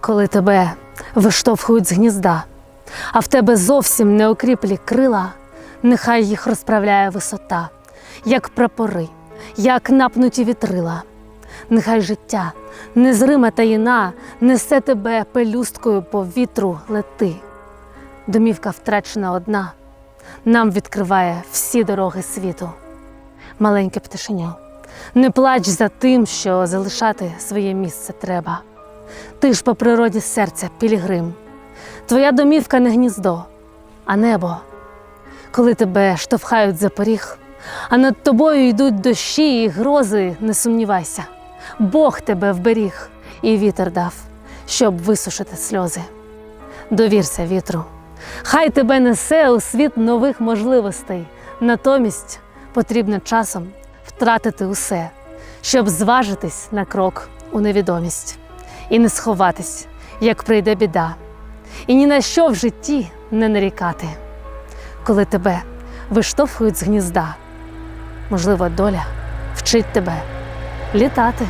коли тебе виштовхують з гнізда, а в тебе зовсім не окріплі крила, нехай їх розправляє висота, як прапори, як напнуті вітрила. Нехай життя, незрима таїна, несе тебе пелюсткою по вітру лети. Домівка втрачена одна, нам відкриває всі дороги світу. Маленьке пташеня, не плач за тим, що залишати своє місце треба. Ти ж по природі серця пілігрим. Твоя домівка не гніздо, а небо. Коли тебе штовхають за поріг, а над тобою йдуть дощі і грози, не сумнівайся. Бог тебе вберіг і вітер дав, щоб висушити сльози. Довірся вітру. Хай тебе несе у світ нових можливостей. Натомість потрібно часом втратити усе, щоб зважитись на крок у невідомість і не сховатись, як прийде біда, і ні на що в житті не нарікати, коли тебе виштовхують з гнізда. Можливо, доля вчить тебе літати.